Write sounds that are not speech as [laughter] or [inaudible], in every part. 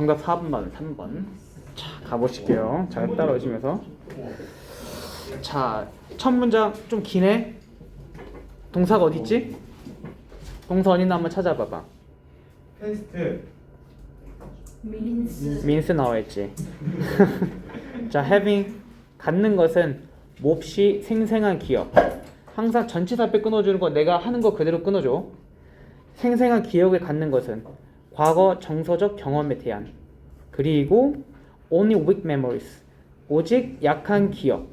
정답 4번 받은 3번. 자, 가보실게요. 잘 따라오시면서. 자, 첫 문장 좀 기네. 동사가 어디 있지? 동사 어디 있나 한번 찾아봐봐. 테스트 민스 민스 나와 있지. 자, having 갖는 것은 몹시 생생한 기억. 항상 전치사 앞에 끊어주는 거 내가 하는 거 그대로 끊어줘. 생생한 기억을 갖는 것은 과거 정서적 경험에 대한 그리고 only weak memories 오직 약한 기억.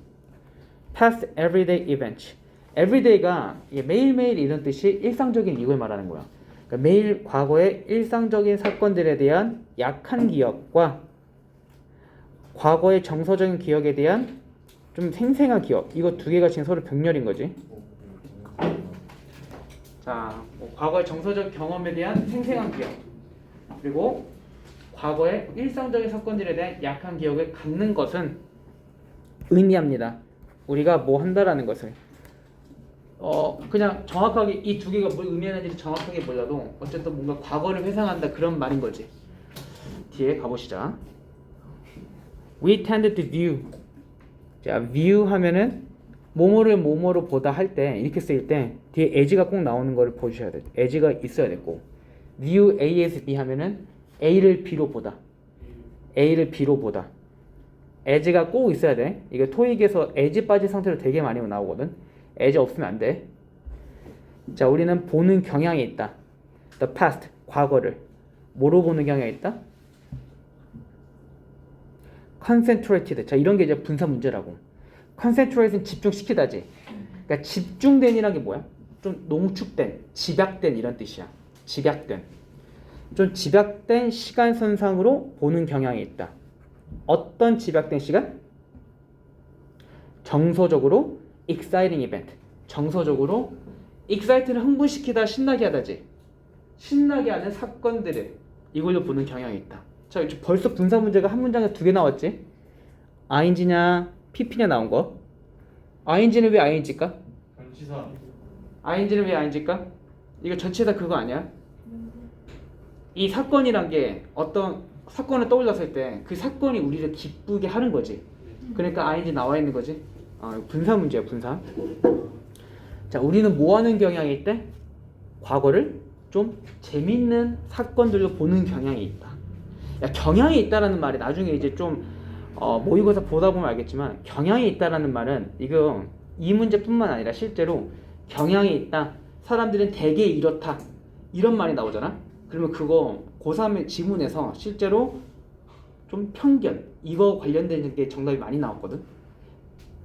past everyday events. everyday가 매일매일 이런 뜻이 일상적인 이걸 말하는 거야. 그러니까 매일 과거의 일상적인 사건들에 대한 약한 기억과 과거의 정서적인 기억에 대한 좀 생생한 기억 이거 두 개가 지금 서로 병렬인 거지. 자, 뭐 과거의 정서적 경험에 대한 생생한 기억 그리고 과거의 일상적인 사건들에 대한 약한 기억을 갖는 것은 의미합니다. 우리가 뭐 한다라는 것을 어 그냥 정확하게 이 두 개가 뭘 의미하는지 정확하게 몰라도 어쨌든 뭔가 과거를 회상한다 그런 말인 거지. 뒤에 가보시자. We tend to view. 자, view 하면은 뭐뭐를 뭐뭐로 보다 할 때 이렇게 쓰일 때 뒤에 as가 꼭 나오는 거를 보셔야 돼. as가 있어야 되고 view a as b 하면은 a를 b로 보다. a를 b로 보다. as가 꼭 있어야 돼. 이게 토익에서 as 빠진 상태로 되게 많이 나오거든. as 없으면 안 돼. 자, 우리는 보는 경향이 있다. The past, 과거를 뭐로 보는 경향이 있다? concentrated. 자, 이런 게 이제 분사 문제라고. concentrate는 집중시키다지. 그러니까 집중된이란 게 뭐야? 좀 농축된, 집약된 이런 뜻이야. 집약된. 좀 집약된 시간선상으로 보는 경향이 있다. 어떤 집약된 시간? 정서적으로 exciting event. 정서적으로 excite를 흥분시키다 신나게 하다지. 신나게 하는 사건들을 이걸로 보는 경향이 있다. 자, 이제 벌써 분사 문제가 한 문장에 두 개 나왔지? ing냐, pp냐 나온 거. ing는 왜 ing일까? 전치사 ing는 왜 ing일까? 이거 전체다 그거 아니야? 이 사건이란 게 어떤 사건을 떠올렸을 때 그 사건이 우리를 기쁘게 하는 거지. 그러니까 ing 나와 있는 거지. 아, 분사 문제야, 분사. 자, 우리는 뭐 하는 경향이 있대? 과거를 좀 재밌는 사건들로 보는 경향이 있다. 야, 경향이 있다라는 말이 나중에 이제 좀 어, 모의고사 보다 보면 알겠지만 경향이 있다라는 말은 이거 이 문제뿐만 아니라 실제로 경향이 있다. 사람들은 대개 이렇다. 이런 말이 나오잖아. 그러면 그거 고3의 지문에서 실제로 좀 편견 이거 관련된 게 정답이 많이 나왔거든.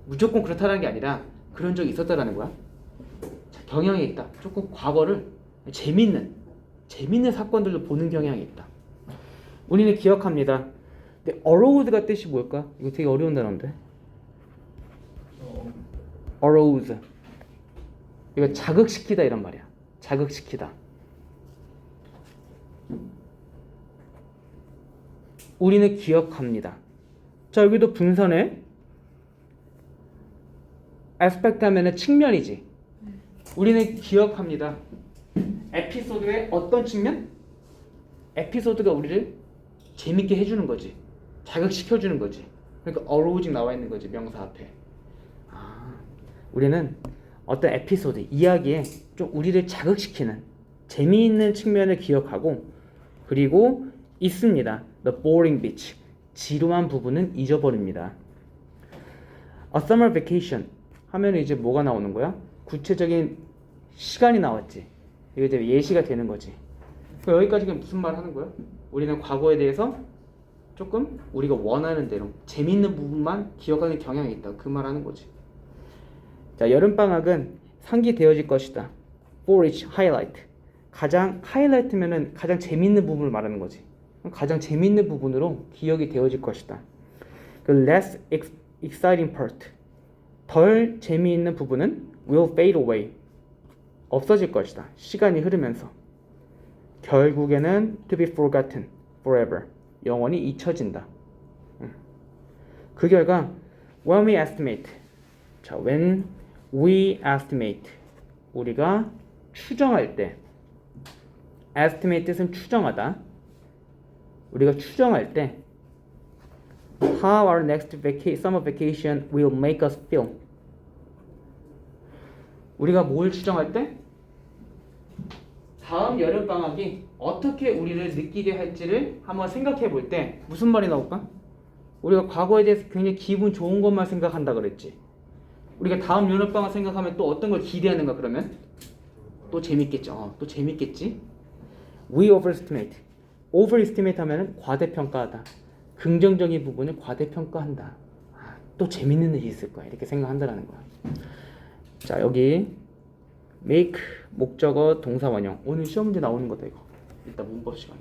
무조건 그렇다는 게 아니라 그런 적이 있었다라는 거야. 자, 경향이 있다. 조금 과거를 재밌는 재밌는 사건들로 보는 경향이 있다. 우리는 기억합니다. 근데 arouse가 뜻이 뭘까? 이거 되게 어려운 단어인데. arouse. 이거 자극시키다 이런 말이야. 자극시키다. 우리는 기억합니다. 자, 여기도 분선에 aspect 하면은 측면이지. 우리는 기억합니다. 에피소드의 어떤 측면? 에피소드가 우리를 재밌게 해주는 거지. 자극시켜주는 거지. 그러니까 arousing 나와 있는 거지 명사 앞에. 아, 우리는 어떤 에피소드, 이야기에 좀 우리를 자극시키는 재미있는 측면을 기억하고 그리고 있습니다. The boring bits. 지루한 부분은 잊어버립니다. A summer vacation 하면 이제 뭐가 나오는 거야? 구체적인 시간이 나왔지. 이게 이제 예시가 되는 거지. 여기까지가 무슨 말 하는 거야? 우리는 과거에 대해서 조금 우리가 원하는 대로 재밌는 부분만 기억하는 경향이 있다. 그 말 하는 거지. 자, 여름 방학은 상기되어질 것이다. For each highlight. 가장 하이라이트면은 가장 재밌는 부분을 말하는 거지. 가장 재밌는 부분으로 기억이 되어질 것이다. 그 less ex- exciting part. 덜 재미있는 부분은 will fade away. 없어질 것이다. 시간이 흐르면서. 결국에는 to be forgotten forever. 영원히 잊혀진다. 음. 그 결과 when we estimate. 자, when we estimate. 우리가 추정할 때 estimate 뜻은 추정하다. 우리가 추정할 때 How our next vaca- summer vacation will make us feel 우리가 뭘 추정할 때 다음 여름 방학이 어떻게 우리를 느끼게 할지를 한번 생각해 볼 때 무슨 말이 나올까? 우리가 과거에 대해서 굉장히 기분 좋은 것만 생각한다 그랬지. 우리가 다음 여름 방학 생각하면 또 어떤 걸 기대하는가 그러면 또 재밌겠죠. 어, 또 재밌겠지. We overestimate. overestimate 하면은 과대평가하다. 긍정적인 부분을 과대평가한다. 아, 또 재밌는 일이 있을 거야. 이렇게 생각한다라는 거야. 자 여기 make 목적어 동사 원형 오늘 시험 문제 나오는 거다 이거 이따 문법 시간에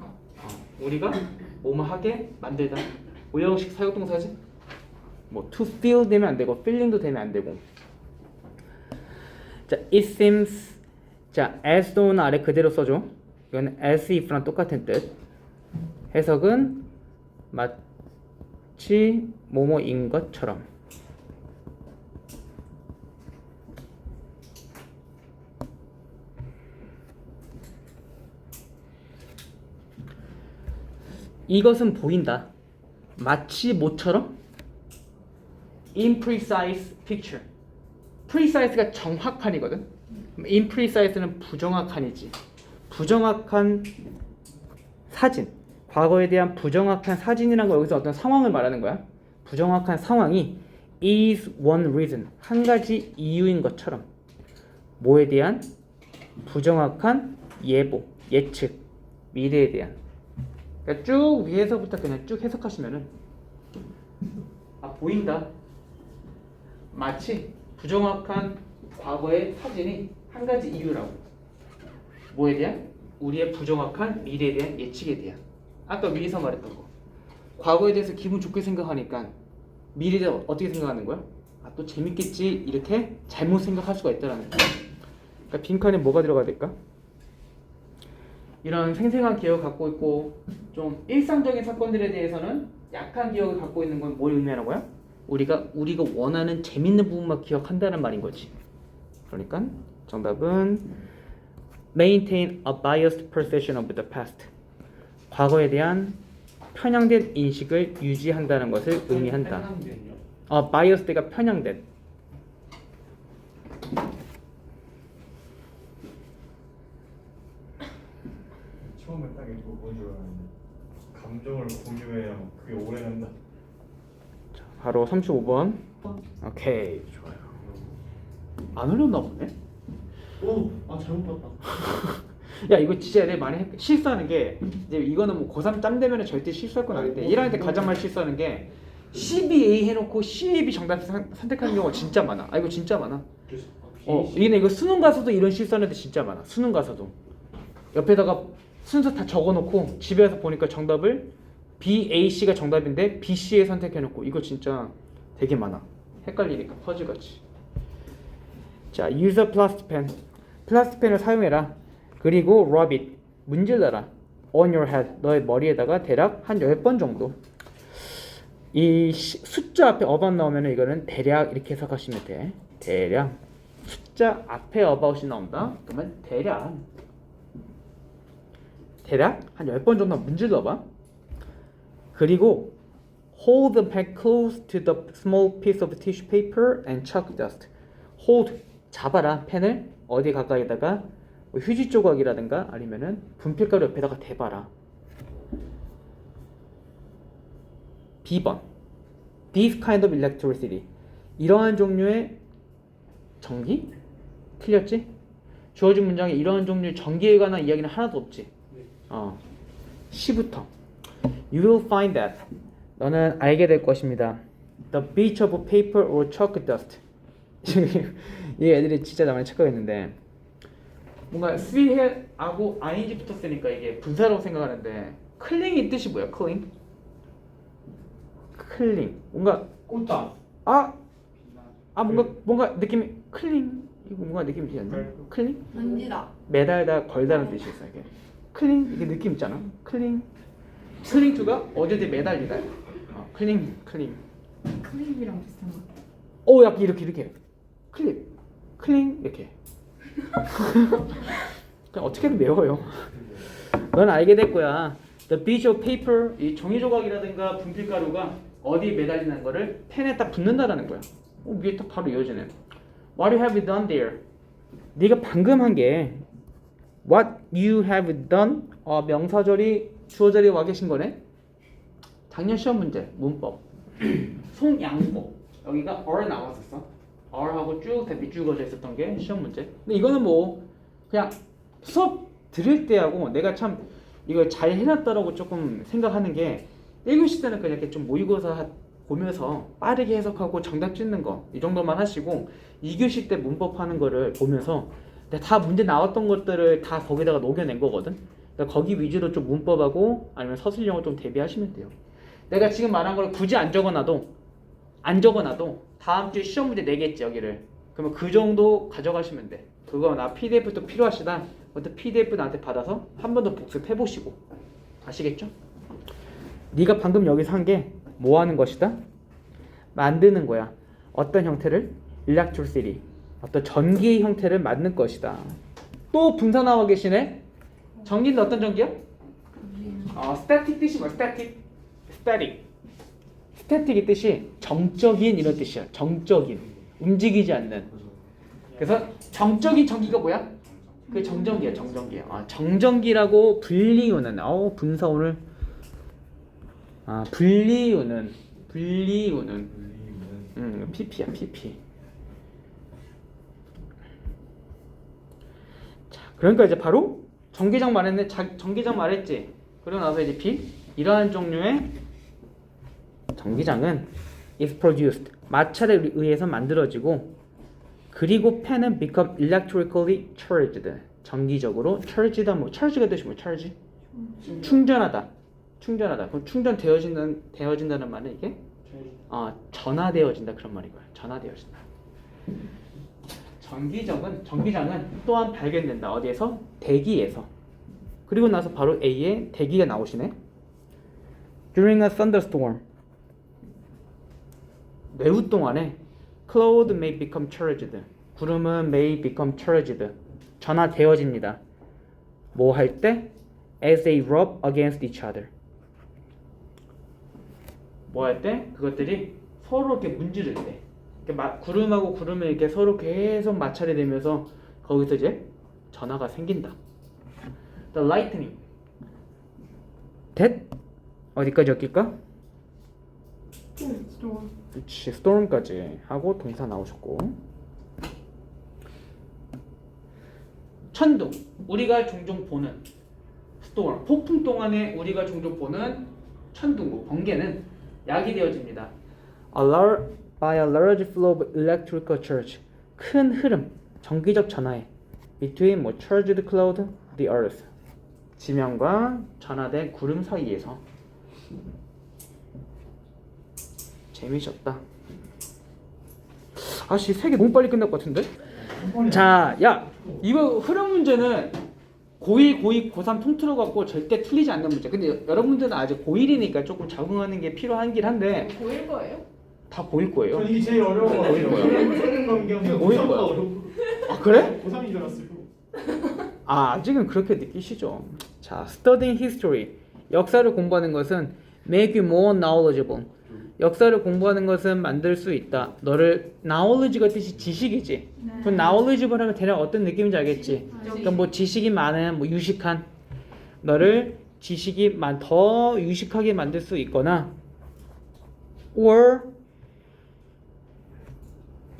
어, 우리가 뭐뭐 하게 만들다 오형식 사역동사지 뭐 to feel 되면 안 되고 feeling도 되면 안 되고 자 it seems 자 as though는 아래 그대로 써줘 이거는 as if랑 똑같은 뜻 해석은 마치 뭐뭐인 것처럼 이것은 보인다. 마치 모처럼 imprecise picture. precise가 정확한이거든. imprecise는 부정확한이지. 부정확한 사진. 과거에 대한 부정확한 사진이란 거 여기서 어떤 상황을 말하는 거야. 부정확한 상황이 is one reason. 한 가지 이유인 것처럼 뭐에 대한 부정확한 예보, 예측, 미래에 대한 그러니까 쭉 위에서부터 그냥 쭉 해석하시면은 아 보인다. 마치 부정확한 과거의 사진이 한 가지 이유라고. 뭐에 대한? 우리의 부정확한 미래에 대한 예측에 대한. 아까 위에서 말했던 거. 과거에 대해서 기분 좋게 생각하니까 미래에 대해 어떻게 생각하는 거야? 아 또 재밌겠지 이렇게 잘못 생각할 수가 있다라는 거야. 그러니까 빈칸에 뭐가 들어가야 될까? 이런 생생한 기억을 갖고 있고 좀 일상적인 사건들에 대해서는 약한 기억을 갖고 있는 건 뭘 의미하는 거야? 우리가 우리가 원하는 재밌는 부분만 기억한다는 말인 거지. 그러니까 정답은 maintain a biased perception of the past. 과거에 대한 편향된 인식을 유지한다는 것을 의미한다. 어, biased가 편향된. 처음에 딱 이거 뭔줄 알았는데 감정을 공유해야 그게 오래 간다. 바로 35번. 오케이, 좋아요. 안 올렸나 보네. 오, 아 잘못 봤다. [laughs] 야 이거 진짜 내가 많이 헷- 실수하는 게 이제 이거는 뭐 고3 짬 되면 절대 실수할 건 아닌데 1학년 때 가장 많이 실수하는 게 12A 해놓고 12B 정답 선- 선택하는 경우가 진짜 많아. 아 이거 진짜 많아. 그래서 어 이게 이거 수능 가서도 이런 실수하는 애들 진짜 많아. 수능 가서도. 옆에다가 순서 다 적어놓고 집에 와서 보니까 정답을 BAC가 정답인데 BC에 선택해놓고 이거 진짜 되게 많아. 헷갈리니까 퍼즐같이. 자 use a plastic pen 플라스틱 펜을 사용해라. 그리고 rub it 문질러라. on your head 너의 머리에다가 대략 한 10번 정도. 이 시- 숫자 앞에 about 나오면 이거는 대략 이렇게 해석하시면 돼. 대략. 숫자 앞에 about이 나온다? 그러면 대략. 대략 한 10번 정도 문질러 봐. 그리고 hold the pen close to the small piece of tissue paper and chalk dust. hold 잡아라. 펜을 어디 가까이다가 뭐 휴지 조각이라든가 아니면은 분필가루 옆에다가 대봐라. B번. This kind of electricity. 이러한 종류의 전기? 틀렸지? 주어진 문장에 이러한 종류의 전기에 관한 이야기는 하나도 없지. 어. C부터. You will find that. 너는 알게 될 것입니다. The beach of paper or chalk dust 이 애들이 진짜 나 많이 착각했는데 뭔가 스위해하고 ing 붙었으니까 이게 분사라고 생각하는데 클링이 뜻이 뭐야 클링? 클링 뭔가 꽃다. 아, 아 뭔가 뭔가 느낌이 클링 이거 뭔가 느낌이 있지 않나? 클링? 만지다. 매달다 걸다는 뜻이 있어 이게 클링 이게 느낌 있잖아 클링 클링 투가 어디에 매달리다 어, 클링 클링 클립이랑 비슷한 거. 오 약간 이렇게 이렇게 클립 클링 이렇게 [laughs] 그냥 어떻게든 외워요 넌 알게 될 거야 The of paper 이 종이 조각이라든가 분필 가루가 어디 매달리는 거를 펜에 딱 붙는다라는 거야. 어, 위에 딱 바로 이어지네. What you have done there? 네가 방금 한 게 What you have done? 어, 명사절이 주어절이 와 계신 거네. 작년 시험 문제 문법. [clears throat] 송양복 여기가 or 나왔었어. Or하고 쭉 대비 쭉 어져 있었던 게 시험 문제. 근데 이거는 뭐 그냥 수업 들을 때하고 내가 참 이걸 잘 해놨다라고 조금 생각하는 게 1교시 때는 그냥 이렇게 좀 모의고사 하- 보면서 빠르게 해석하고 정답 짓는 거 이 정도만 하시고 2교시 때 문법 하는 거를 보면서 다 문제 나왔던 것들을 다 거기다가 녹여낸 거거든. 그러니까 거기 위주로 좀 문법하고 아니면 서술형을 좀 대비하시면 돼요. 내가 지금 말한 걸 굳이 안 적어놔도 안 적어놔도 다음 주에 시험 문제 내겠지 여기를. 그러면 그 정도 가져가시면 돼. 그거 나 PDF 또 필요하시다. 그것도 PDF 나한테 받아서 한 번 더 복습해 보시고 아시겠죠? 네가 방금 여기서 한 게 뭐 하는 것이다? 만드는 거야. 어떤 형태를? electricity. 어떤 전기 형태를 만든 것이다. 또 분사 나와 계시네. 전기는 어떤 전기야? 어, static 뜻이 뭐야? static. static. Static의 뜻이 정적인 이런 뜻이야. 정적인. 움직이지 않는. 그래서 정적인 전기가 뭐야? 그게 정전기야, 정전기야. 아, 정전기라고 분리우는. 어, 분사 오늘. 아, 분리우는. 분리우는. 음, PP야, PP. 자, 그러니까 이제 바로 전기장 말했네. 자, 전기장 말했지. 그러고 나서 이제 B 이러한 종류의 전기장은 is produced 마찰에 의해서 만들어지고 그리고 펜은 become electrically charged 전기적으로 charged다 뭐 charge가 뜻이 뭐 charge 충전하다 충전하다 그럼 충전되어진다는 되어진다는 말은 이게 어, 전화되어진다 그런 말이고요. 전화되어진다. 전기적은 전기장은 또한 발견된다. 어디에서? 대기에서. 그리고 나서 바로 A에 대기가 나오시네. During a thunderstorm. 매우 동안에 cloud may become charged. 구름은 may become charged. 전화되어집니다. 뭐 할 때? As they rub against each other. 뭐 할 때 그것들이 서로 이렇게 문지를 때 이렇게 마- 구름하고 구름이 이렇게 서로 계속 마찰이 되면서 거기서 이제 전화가 생긴다. The lightning. that 어디까지 엮일까? 스토어. 그렇지 storm까지 하고 동사 나오셨고. 천둥 우리가 종종 보는 storm 폭풍 동안에 우리가 종종 보는 천둥 뭐 번개는 약이 되어집니다. A lar- by a large flow of electrical charge 큰 흐름 전기적 전하에. Between 뭐 charged cloud the earth. 지면과 전하된 구름 사이에서 재미있었다. 아씨 세 개 너무 빨리 끝날 것 같은데? 자, 야 이거 흐름 문제는 고1, 고2, 고3 통틀어 갖고 절대 틀리지 않는 문제. 근데 여러분들은 아직 고1이니까 조금 적응하는 게 필요하긴 한데 보일 거예요? 다 보일 거예요. 전 이게 제일 어려워. 보일 거야. 쓰는 검경이 보일 거야. 어려워. 아 그래? 고3인 줄 알았어요. 아 아직은 그렇게 느끼시죠. 자, studying history 역사를 공부하는 것은 make you more knowledgeable. 역사를 공부하는 것은 만들 수 있다. 너를 knowledge가 뜻이 지식이지. 그 knowledgeable 하면 대략 어떤 느낌인지 알겠지? 그러니까 뭐 지식이 많은 뭐 유식한 너를 지식이 많, 더 유식하게 만들 수 있거나 or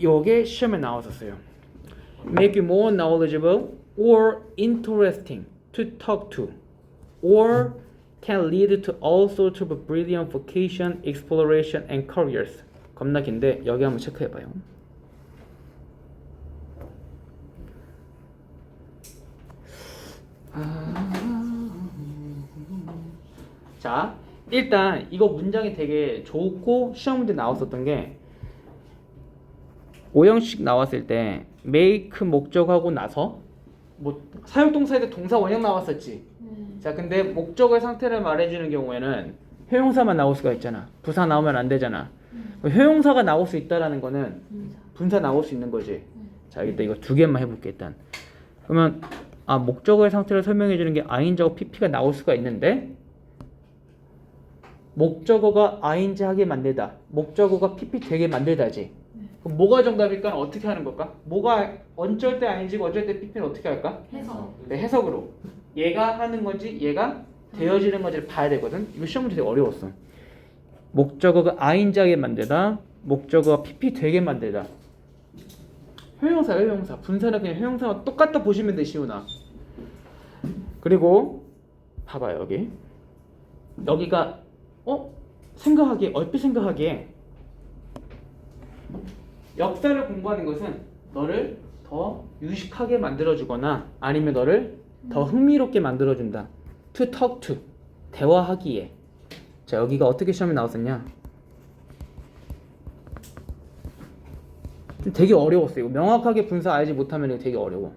요게 시험에 나왔었어요. make you more knowledgeable or interesting to talk to or can lead to all sorts of brilliant vocation, exploration and careers. 겁나 긴데 여기 한번 체크해 봐요. 자, 일단 이거 문장이 되게 좋고 시험 문제 나왔었던 게 오형식 나왔을 때 make 목적하고 나서 뭐 사용동사에 동사 원형 나왔었지. 자, 근데 목적의 상태를 말해주는 경우에는 효용사만 나올 수가 있잖아. 부사 나오면 안 되잖아. 효용사가 나올 수 있다라는 거는 분사 나올 수 있는 거지. 자, 일단 이거 두 개만 해볼게 일단. 그러면 아 목적의 상태를 설명해 주는 게 아인자고 pp가 나올 수가 있는데 목적어가 ing 하게 만들다. 목적어가 pp 되게 만들다지. 그럼 뭐가 정답일까? 어떻게 하는 걸까? 뭐가 어쩔 때 ing고 어쩔 때 pp는 어떻게 할까? 해서 네, 해석으로. 얘가 하는 건지 얘가 되어지는 건지를 봐야 되거든. 이거 시험 문제 되게 어려웠어. 목적어가 ing하게 만들다. 목적어가 pp 되게 만들다. 효용사, 효용사. 분사는 그냥 효용사와 똑같다 보시면 돼, 시훈아. 그리고 봐봐 여기. 여기가 어 생각하기에 얼핏 생각하기에 역사를 공부하는 것은 너를 더 유식하게 만들어주거나 아니면 너를 더 흥미롭게 만들어준다. To talk to 대화하기에. 자 여기가 어떻게 시험에 나왔었냐? 좀 되게 어려웠어요. 이거 명확하게 분사 알지 못하면 이거 되게 어려워.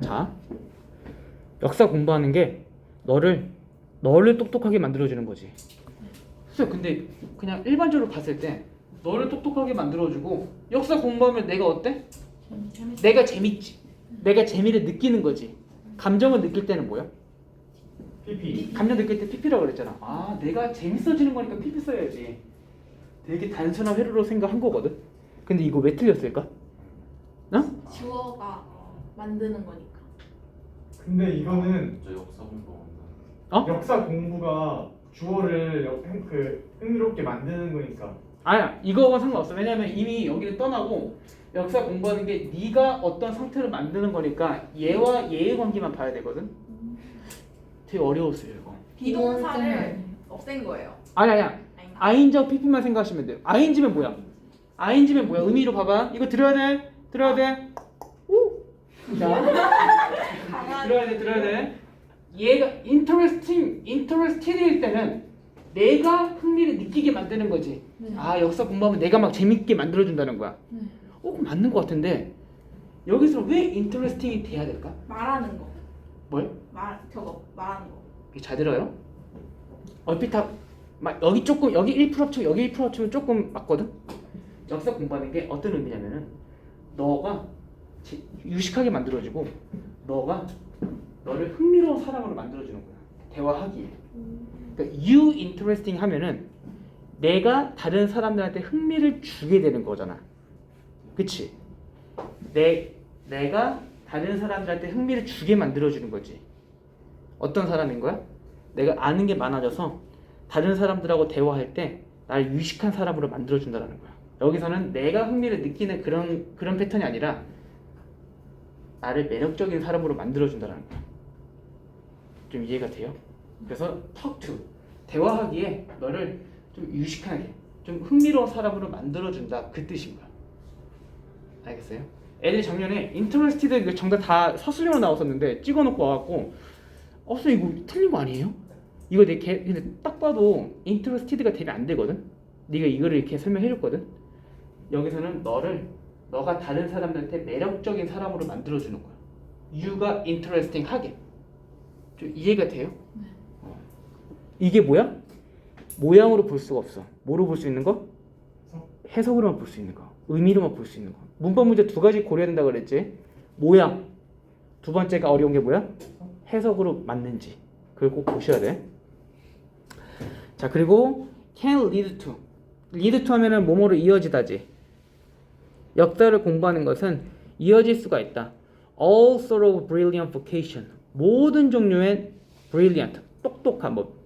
자, 역사 공부하는 게 너를 너를 똑똑하게 만들어주는 거지. 글쎄, 근데 그냥 일반적으로 봤을 때 너를 똑똑하게 만들어주고 역사 공부하면 내가 어때? 재밌 내가 재밌지. 내가 재미를 느끼는 거지. 감정을 느낄 때는 뭐야? PP 감정 느낄 때 PP라고 그랬잖아. 아, 내가 재밌어지는 거니까 PP 써야지. 되게 단순한 회로로 생각한 거거든. 근데 이거 왜 틀렸을까? 어? 주어가 만드는 거니까. 근데 이거는 저 역사 공부한다. 어? 역사 공부가 주어를 역- 흥- 그 흥미롭게 만드는 거니까. 아니야 이거와 상관없어. 왜냐면 이미 여기를 떠나고 역사 공부하는 게 네가 어떤 상태를 만드는 거니까 얘와 얘의 관계만 봐야 되거든. 되게 어려웠어요 이거. 비동사를 없앤 거예요. 아니 아니야. 아닌가? 아인저 PP만 생각하시면 돼요. 아인지면 뭐야? 아인지면 뭐야? 의미로 봐봐. 이거 들어야 돼? 들어야 돼? 우! 자. 강한 [laughs] 들어야 돼 들어야 돼 얘가 interesting interested일 때는 내가 흥미를 느끼게 만드는 거지 네. 아 역사 공부하면 내가 막 재밌게 만들어준다는 거야 네. 어, 그럼 맞는 것 같은데 여기서 왜 인터레스팅이 돼야 될까? 말하는 거. 뭘? 말 저거 말하는 거. 이게 잘 들어요? 얼핏 다 막 여기 조금 여기 1% 합치고 여기 1% 합치면 조금 맞거든? 역사 공부하는 게 어떤 의미냐면은 너가 지- 유식하게 만들어지고 너가 너를 흥미로운 사람으로 만들어주는 거야 대화하기에 그러니까 you interesting 하면은 내가 다른 사람들한테 흥미를 주게 되는 거잖아 그치? 내, 내가 다른 사람들한테 흥미를 주게 만들어주는 거지 어떤 사람인 거야? 내가 아는 게 많아져서 다른 사람들하고 대화할 때 날 유식한 사람으로 만들어준다는 거야. 여기서는 내가 흥미를 느끼는 그런 그런 패턴이 아니라 나를 매력적인 사람으로 만들어준다는 거야. 좀 이해가 돼요? 그래서 to 대화하기에 너를 좀 유식하게 좀 흥미로운 사람으로 만들어준다 그 뜻인 거야. 알겠어요? 애들이 작년에 인터레스티드 그 정답 다 서술형으로 나왔었는데 찍어놓고 와갖고 어, 쌤 이거 틀린 거 아니에요? 이거 내 개, 근데 딱 봐도 인터레스티드가 되면 안 되거든. 네가 이거를 이렇게 설명해줬거든. 여기서는 너를 너가 다른 사람들한테 매력적인 사람으로 만들어주는 거야. you가 interesting 하게. 좀 이해가 돼요? 어. 이게 뭐야? 모양으로 볼 수가 없어. 뭐로 볼 수 있는 거? 해석으로만 볼 수 있는 거. 의미로만 볼 수 있는 거. 문법 문제 두 가지 고려해야 된다 그랬지. 모양. 두 번째가 어려운 게 뭐야? 해석으로 맞는지. 그걸 꼭 보셔야 돼. 자, 그리고 can lead to. lead to 하면은 뭐뭐로 이어지다지. 역사를 공부하는 것은 이어질 수가 있다. all sort of brilliant vocation. 모든 종류의 brilliant, 똑똑한 뭐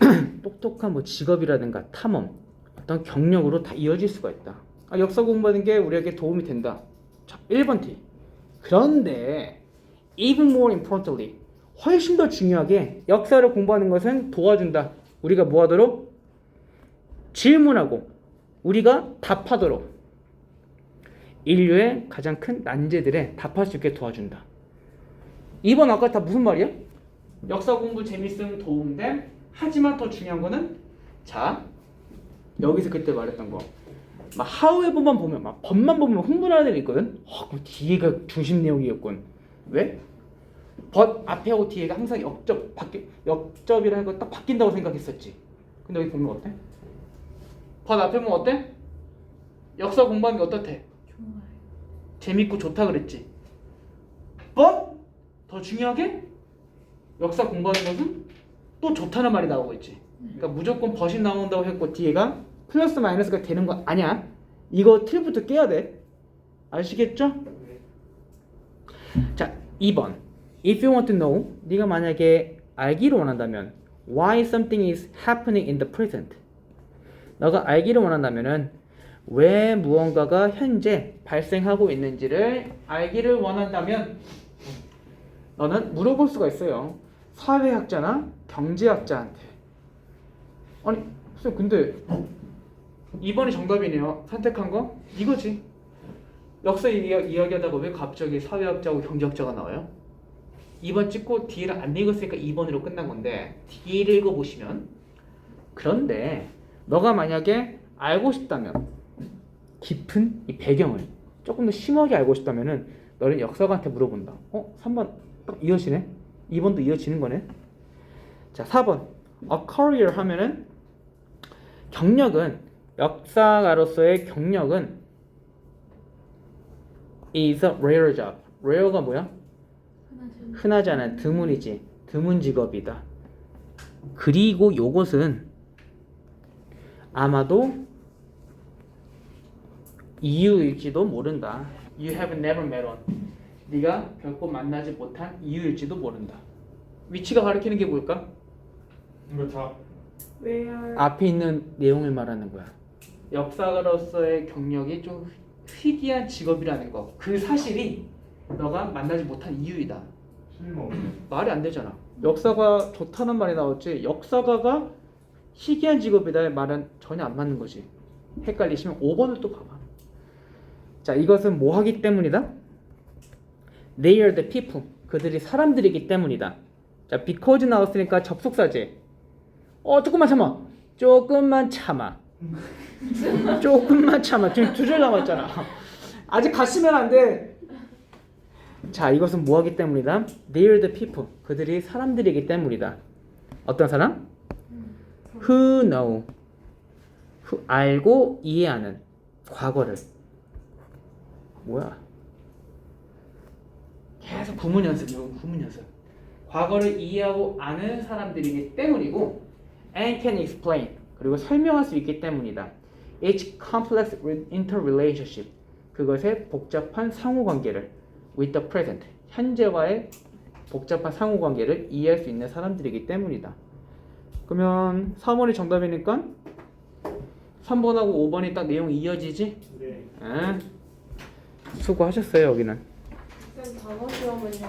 [clears throat] 똑똑한 뭐 직업이라든가 탐험, 어떤 경력으로 다 이어질 수가 있다. 아, 역사 공부하는 게 우리에게 도움이 된다. 자, 1번 T. 그런데 even more importantly, 훨씬 더 중요하게 역사를 공부하는 것은 도와준다. 우리가 뭐 하도록? 질문하고 우리가 답하도록 인류의 가장 큰 난제들에 답할 수 있게 도와준다. 2번 아까 다 무슨 말이야? 역사 공부 재밌음 도움됨 하지만 더 중요한 거는 자 여기서 그때 말했던 거 막 하우에버만 보면 막 법만 보면 흥분하는 애들 있거든 어, 그 뒤에가 중심 내용이었군 왜? 법 앞에하고 뒤에가 항상 역접 바뀌 역접이라는 거딱 바뀐다고 생각했었지 근데 여기 보면 어때? 법 앞에 보면 어때? 역사 공부하는 게 어떻대? 재밌고 좋다 그랬지. but 더 중요하게 역사 공부하는 것은 또 좋다는 말이 나오고 있지. 그러니까 무조건 벗이 나온다고 했고 뒤에가 플러스 마이너스가 되는 거 아니야. 이거 틀부터 깨야 돼. 아시겠죠? 자, 2번. If you want to know, 네가 만약에 알기를 원한다면 why something is happening in the present. 너가 알기를 원한다면은 왜 무언가가 현재 발생하고 있는지를 알기를 원한다면 너는 물어볼 수가 있어요. 사회학자나 경제학자한테. 아니, 선생님 근데 2번이 정답이네요. 선택한 거 이거지. 역사 이야, 이야기하다가 왜 갑자기 사회학자하고 경제학자가 나와요? 2번 찍고 D를 안 읽었으니까 2번으로 끝난 건데 D를 읽어보시면 그런데 너가 만약에 알고 싶다면 깊은 이 배경을 조금 더 심하게 알고 싶다면은 너는 역사관한테 물어본다. 어? 3번 딱 이어지네? 2번도 이어지는 거네? 자 4번 A career 하면은 경력은 역사가로서의 경력은 is a rare job. rare가 뭐야? 흔하지 않은 드문이지. 드문 직업이다. 그리고 요것은 아마도 이유일지도 모른다. You have never met one. 네가 결코 만나지 못한 이유일지도 모른다. 위치가 가리키는 게 뭘까? 이거 다 Where 앞에 있는 내용을 말하는 거야. 역사가로서의 경력이 좀 희귀한 직업이라는 거. 그 사실이 너가 만나지 못한 이유이다. 쓸모없네. 말이 안 되잖아. 역사가 좋다는 말이 나왔지. 역사가가 희귀한 직업이다의 말은 전혀 안 맞는 거지. 헷갈리시면 5번을 또 봐봐. 자, 이것은 뭐 하기 때문이다? They are the people. 그들이 사람들이기 때문이다. 자, because 나왔으니까 접속사지. 어, 조금만 참아. 조금만 참아. 조금만 참아. 지금 두 줄 남았잖아. 아직 가시면 안 돼. 자, 이것은 뭐 하기 때문이다? They are the people. 그들이 사람들이기 때문이다. 어떤 사람? Who know. Who 알고 이해하는 과거를. 뭐야? 계속 구문 연습, 이거 구문 연습. 과거를 이해하고 아는 사람들이기 때문이고, and can explain. 그리고 설명할 수 있기 때문이다. Each complex interrelationship. 그것의 복잡한 상호관계를 with the present. 현재와의 복잡한 상호관계를 이해할 수 있는 사람들이기 때문이다. 그러면 3번이 정답이니까 3번하고 5번이 딱 내용이 이어지지? 네. 응? 수고하셨어요 여기는. 쌤 단어 시험은요